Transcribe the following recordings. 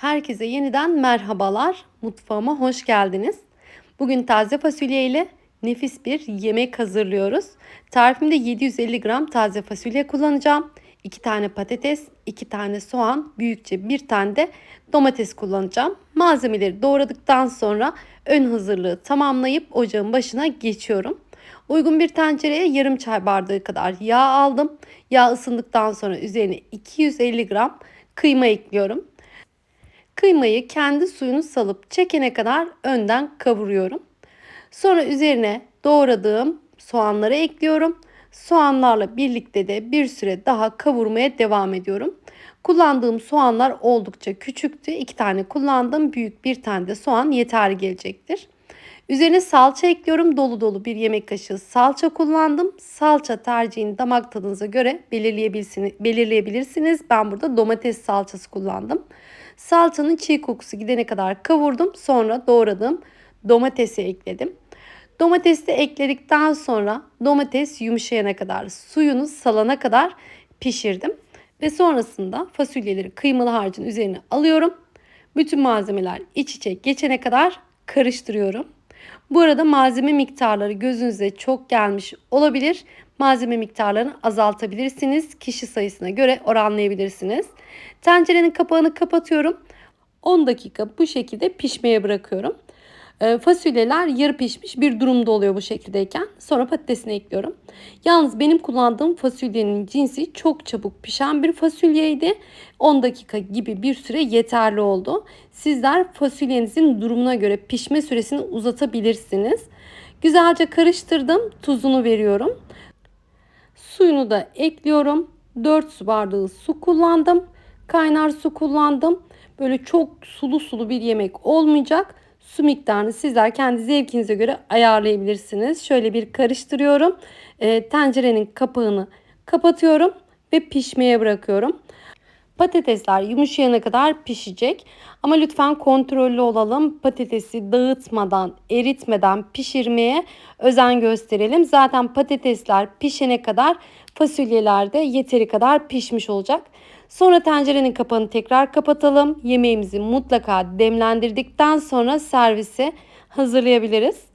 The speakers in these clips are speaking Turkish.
Herkese yeniden merhabalar. Mutfağıma hoş geldiniz. Bugün taze fasulye ile nefis bir yemek hazırlıyoruz. Tarifimde 750 gram taze fasulye kullanacağım. 2 tane patates, 2 tane soğan, büyükçe bir tane de domates kullanacağım. Malzemeleri doğradıktan sonra ön hazırlığı tamamlayıp ocağın başına geçiyorum. Uygun bir tencereye yarım çay bardağı kadar yağ aldım. Yağ ısındıktan sonra üzerine 250 gram kıyma ekliyorum. Kıymayı kendi suyunu salıp çekene kadar önden kavuruyorum. Sonra üzerine doğradığım soğanları ekliyorum. Soğanlarla birlikte de bir süre daha kavurmaya devam ediyorum. Kullandığım soğanlar oldukça küçüktü. İki tane kullandım. Büyük bir tane de soğan yeterli gelecektir. Üzerine salça ekliyorum. Dolu dolu bir yemek kaşığı salça kullandım. Salça tercihini damak tadınıza göre belirleyebilirsiniz. Ben burada domates salçası kullandım. Salçanın çiğ kokusu gidene kadar kavurdum. Sonra doğradığım domatesi ekledim. Domatesi ekledikten sonra domates yumuşayana kadar, suyunu salana kadar pişirdim. Ve sonrasında fasulyeleri kıymalı harcın üzerine alıyorum. Bütün malzemeler iç içe geçene kadar karıştırıyorum. Bu arada malzeme miktarları gözünüze çok gelmiş olabilir. Malzeme miktarlarını azaltabilirsiniz. Kişi sayısına göre oranlayabilirsiniz. Tencerenin kapağını kapatıyorum. 10 dakika bu şekilde pişmeye bırakıyorum. Ee, fasulyeler yarı pişmiş bir durumda oluyor bu şekildeyken. Sonra patatesini ekliyorum. Yalnız benim kullandığım fasulyenin cinsi çok çabuk pişen bir fasulyeydi. 10 dakika gibi bir süre yeterli oldu. Sizler fasulyenizin durumuna göre pişme süresini uzatabilirsiniz. Güzelce karıştırdım. Tuzunu veriyorum. Suyunu da ekliyorum. 4 su bardağı su kullandım. Kaynar su kullandım. Böyle çok sulu sulu bir yemek olmayacak. Su miktarını sizler kendi zevkinize göre ayarlayabilirsiniz. Şöyle bir karıştırıyorum. E, tencerenin kapağını kapatıyorum ve pişmeye bırakıyorum. Patatesler yumuşayana kadar pişecek. Ama lütfen kontrollü olalım. Patatesi dağıtmadan, eritmeden pişirmeye özen gösterelim. Zaten patatesler pişene kadar fasulyeler de yeteri kadar pişmiş olacak. Sonra tencerenin kapağını tekrar kapatalım. Yemeğimizi mutlaka demlendirdikten sonra servise hazırlayabiliriz.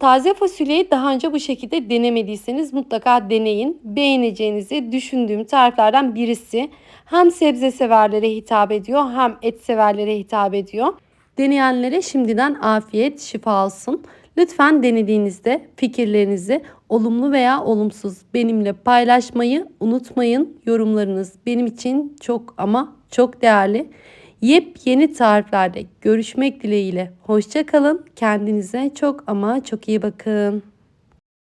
Taze fasulyeyi daha önce bu şekilde denemediyseniz mutlaka deneyin. Beğeneceğinizi düşündüğüm tariflerden birisi. Hem sebze severlere hitap ediyor hem et severlere hitap ediyor. Deneyenlere şimdiden afiyet şifa olsun. Lütfen denediğinizde fikirlerinizi olumlu veya olumsuz benimle paylaşmayı unutmayın. Yorumlarınız benim için çok ama çok değerli. Yepyeni tariflerde görüşmek dileğiyle. Hoşçakalın. Kendinize çok ama çok iyi bakın.